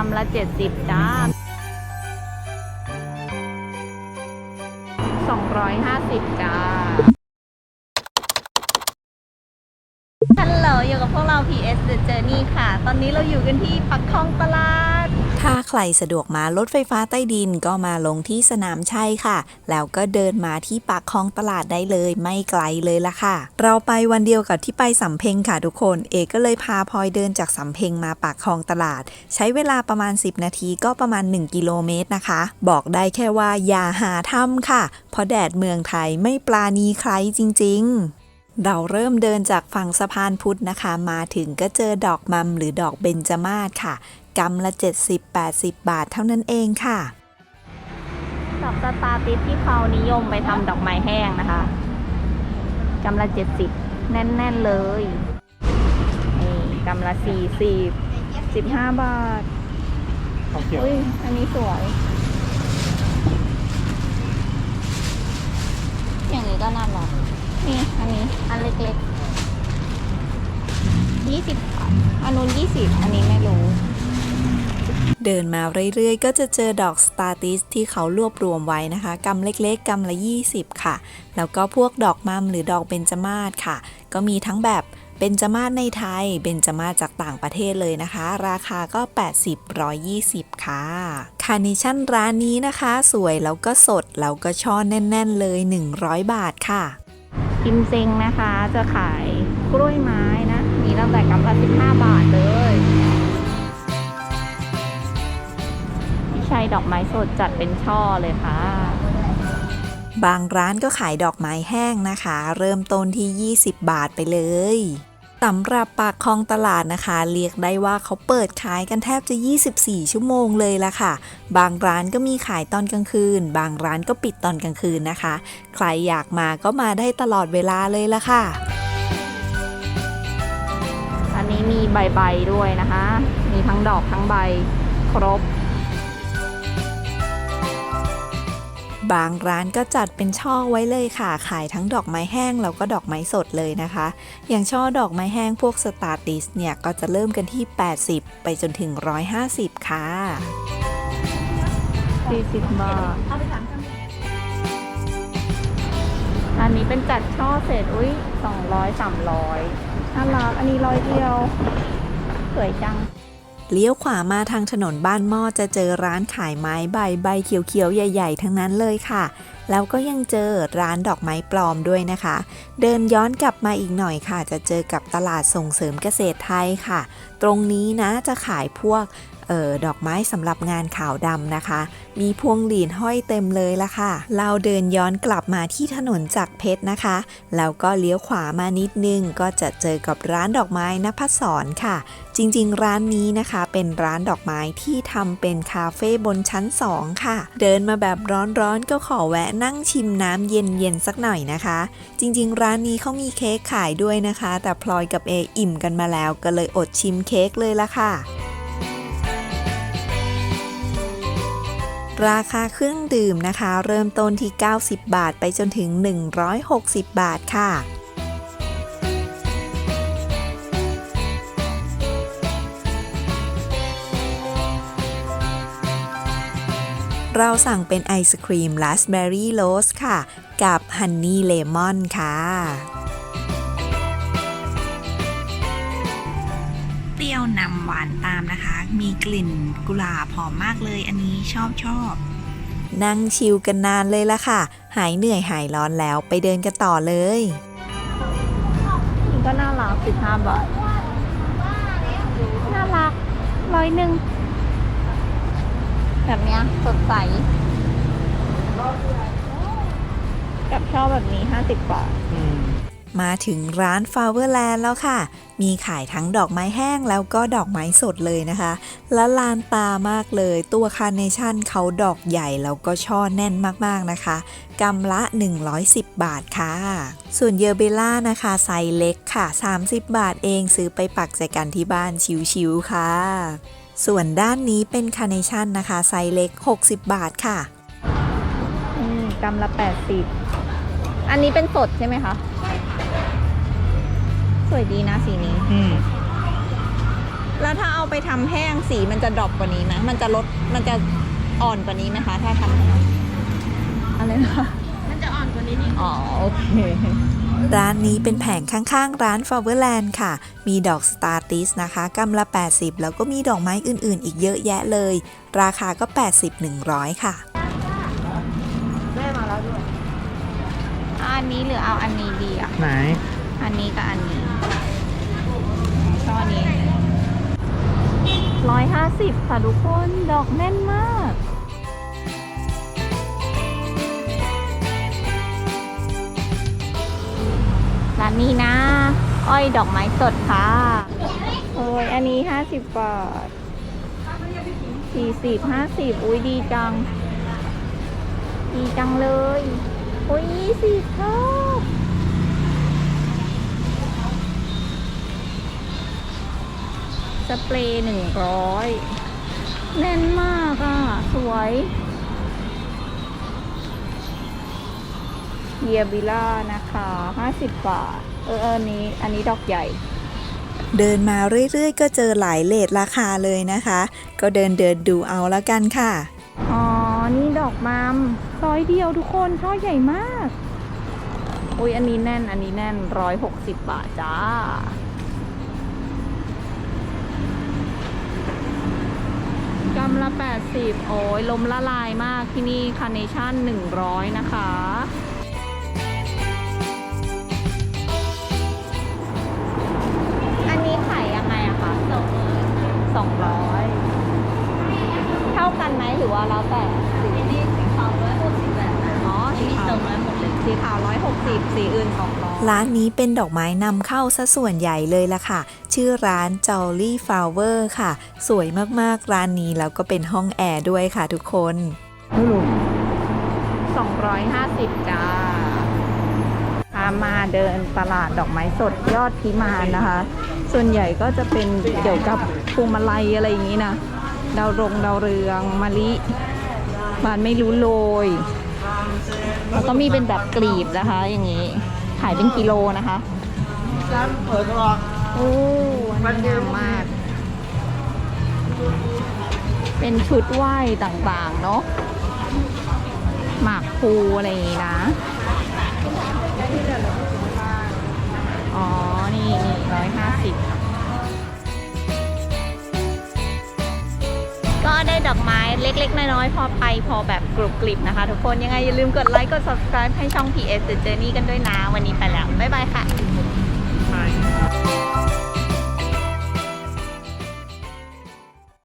รำละเจ็ดสิบจ้าสองร้อยห้าสิบจ้า ฮัลโหล อยู่กับพวกเรา PS The Journey ค่ะ ตอนนี้เราอยู่กันที่ปักคลองตลาด ถ้าใครสะดวกมารถไฟฟ้าใต้ดินก็มาลงที่สนามชัยค่ะ แล้วก็เดินมาที่ปากคลองตลาดได้เลยไม่ไกลเลยละค่ะ เราไปวันเดียวกับที่ไปสำเพ็งค่ะทุกคน เอกก็เลยพาพลอยเดินจากสำเพ็งมาปากคลองตลาด ใช้เวลาประมาณ 10 นาทีก็ประมาณ 1 กิโลเมตรนะคะ บอกได้แค่ว่าอย่าหาทำค่ะ เพราะแดดเมืองไทยไม่ปลาณีใครจริง ๆเราเริ่มเดินจากฝั่งสะพานพุทธนะคะ มาถึงก็เจอดอกมัมหรือดอกเบญจมาศค่ะ กำละ 70-80 บาทเท่านั้นเองค่ะ ดอกสตาร์ติสที่เขานิยมไปทำดอกไม้แห้งนะคะกำละเจ็ดสิบแน่น ๆ เลยนี่กำละสี่สิบสิบห้าบาทของเขียวอุ้ยอันนี้สวย อย่างนี้ก็น่ารักนี่อันนี้อันเล็กๆยี่สิบบาทอันนู้นยี่สิบอันนี้ไม่รู้ เดินมาเรื่อยๆ ก็จะเจอดอกสตาร์ติสที่เขารวบรวมไว้นะคะกำเล็กๆกำละ 20 ค่ะ แล้วก็พวกดอกมัมหรือดอกเบญจมาศค่ะ ก็มีทั้งแบบเบญจมาศในไทย เบญจมาศจากต่างประเทศเลยนะคะ ราคาก็ 80 120 ค่ะ คาร์เนชั่นร้านนี้นะคะ สวยแล้วก็สด แล้วก็ช่อแน่น ๆ เลย 100 บาทค่ะ กิมเซงนะคะจะขายกล้วยไม้นะ มีตั้งแต่กำละ15 บาทเลย ยดอกไม้สดจัดเป็นช่อเลยค่ะ บางร้านก็ขายดอกไม้แห้งนะคะ เริ่มต้นที่ 20 บาทไปเลยสำหรับปากคลองตลาดนะคะ เรียกได้ว่าเขาเปิดขายกันแทบจะ 24 ชั่วโมงเลยละค่ะ บางร้านก็มีขายตอนกลางคืน บางร้านก็ปิดตอนกลางคืนนะคะ ใครอยากมาก็มาได้ตลอดเวลาเลยละค่ะ อันนี้มีใบใบๆด้วยนะคะ มีทั้งดอกทั้งใบครบ บางร้านก็จัดเป็นช่อไว้เลยค่ะ ขายทั้งดอกไม้แห้งแล้วก็ดอกไม้สดเลยนะคะ อย่างช่อดอกไม้แห้งพวกสตาร์ติสเนี่ยก็จะเริ่มกันที่ 80 ไปจนถึง 150 ค่ะ 40 บาท อันนี้เป็นจัดช่อเศษอุ้ย200 300น่ารักอันนี้ร้อยเดียว สวยจัง เลี้ยวขวามาทางถนนบ้านหม้อจะเจอร้านขายไม้ใบใบเขียวๆใหญ่ ๆ ทั้งนั้นเลยค่ะ แล้วก็ยังเจอร้านดอกไม้ปลอมด้วยนะคะ เดินย้อนกลับมาอีกหน่อยค่ะ จะเจอกับตลาดส่งเสริมเกษตรไทยค่ะ ตรงนี้นะจะขายพวกออดอกไม้สำหรับงานขาวดำนะคะ มีพวงหลีดห้อยเต็มเลยละค่ะ เราเดินย้อนกลับมาที่ถนนจักรเพชรนะคะ แล้วก็เลี้ยวขวามานิดนึงก็จะเจอกับร้านดอกไม้นภัสสรค่ะ จริงๆ ร้านนี้นะคะเป็นร้านดอกไม้ที่ทำเป็นคาเฟ่บนชั้น 2 ค่ะ เดินมาแบบร้อนๆ ก็ขอแวะนั่งชิมน้ำเย็นๆ สักหน่อยนะคะ จริงๆ ร้านนี้เขามีเค้กขายด้วยนะคะ แต่พลอยกับเออิ่มกันมาแล้วก็เลยอดชิมเค้กเลยละค่ะราคาเครื่องดื่มนะคะ เริ่มต้นที่ 90 บาทไปจนถึง 160 บาทค่ะ เราสั่งเป็นไอศครีมราสเบอร์รี่โรสค่ะ กับฮันนี่เลมอนค่ะ เปรี้ยวนำหวานตามนะคะ มีกลิ่นกุหลาบหอมมากเลยอันนี้ชอบชอบนั่งชิลกันนานเลยละค่ะ หายเหนื่อยหายร้อนแล้วไปเดินกันต่อเลยนี่ก็น่ารัก15บาท น่ารักร้อยหนึ่ง แบบเนี้ยสดใส กับชอบแบบนี้ 50 บาทมาถึงร้าน Flowerland แล้วค่ะ มีขายทั้งดอกไม้แห้งแล้วก็ดอกไม้สดเลยนะคะ และลานตามากเลย ตัวคาร์เนชั่นเขาดอกใหญ่แล้วก็ช่อแน่นมากๆนะคะกำละ 110 บาทค่ะ ส่วนเยอเบล่านะคะไซส์เล็กค่ะ 30 บาทเองซื้อไปปักใจกันที่บ้านชิวๆค่ะ ส่วนด้านนี้เป็นคาร์เนชั่นนะคะ ไซส์เล็ก 60 บาทค่ะอืมกำละ 80 อันนี้เป็นสดใช่ไหมคะสวยดีนะสีนี้อืมแล้วถ้าเอาไปทำแห้งสีมันจะดรอปกว่านี้ไหมมันจะลดมันจะอ่อนกว่านี้ไหมคะ ถ้าทำแห้งอะไรนะคะมันจะอ่อนกว่านี้นิดอ๋อโอเค ร้านนี้เป็นแผงข้างๆ ร้าน Flowerland ค่ะ มีดอกสตาร์ติสนะคะกำละ 80 แล้วก็มีดอกไม้อื่นๆ อีกเยอะแยะเลย ราคาก็ 80-100 ค่ะ แม่มาแล้วด้วยอันนี้หรือเอาอันนี้ดีอะ ไหน อันนี้กับอันนี้ชอบอันนี้ร้อยห้าสิบค่ะทุกคน ดอกแน่นมากานนี้นะ อ้อยดอกไม้สดค่ะ โอ้ยอันนี้ห้าสิบบาทสี่สิบห้าสิบอุ้ยดีจัง ดีจังเลยโอ้ยยี่สิบชอบสเปรย์หนึ่งร้อยแน่นมากอะ สวย เยียบิล่านะคะห้าสิบบาทเออเอออันนี้ อันนี้ดอกใหญ่ เดินมาเรื่อยๆ ก็เจอหลายเลทราคาเลยนะคะ ก็เดินเดินดูเอาละกันค่ะ อ๋อ นี่ดอกมัมร้อยเดียวทุกคนช่อใหญ่มากอุ้ยอันนี้แน่น อันนี้แน่นร้อยหกสิบบาทจ้า กำละแปดสิบโอ้ยลมละลายมากที่นี่คาร์เนชั่นหนึ่งร้อยนะคะ สองร้อยเท่ากันไหมหรือว่าแล้วแต่สีนี้สีขาวร้อยหกสิบแปดอ๋อสีขาวร้อยหกสิบสีขาวร้อยหกสิบสีอื่นสองร้อยร้านนี้เป็นดอกไม้นำเข้าซะส่วนใหญ่เลยล่ะค่ะ ชื่อร้าน Jolly Flower ค่ะ สวยมากๆ ร้านนี้แล้วก็เป็นห้องแอร์ด้วยค่ะทุกคน ไม่รู้สองร้อยห้าสิบจ้าพามาเดินตลาดดอกไม้สดยอดพิมานนะคะ ส่วนใหญ่ก็จะเป็นเกี่ยวกับ พวงมาลัยอะไรอย่างนี้นะ ดาวรงดาวเรืองมะลิบานไม่รู้โรยแล้วก็มีเป็นแบบกลีบนะคะ อย่างนี้ ขายเป็นกิโลนะคะร้านเปิดตลอดโอ้อันงามมาก เป็นชุดไหว้ต่างๆ เนาะหมากภูอะไรอย่างงี้นะอ๋อ นี่นี่ร้อยห้าสิบ ได้ดอกไม้เล็ก ๆ น้อยๆพอไปพอแบบกรุบกริบนะคะ ทุกคนยังไงอย่าลืมกดไลค์กด subscribe ให้ช่อง PS The Journey กันด้วยนะ วันนี้ไปแล้ว บ๊ายบายค่ะ Bye.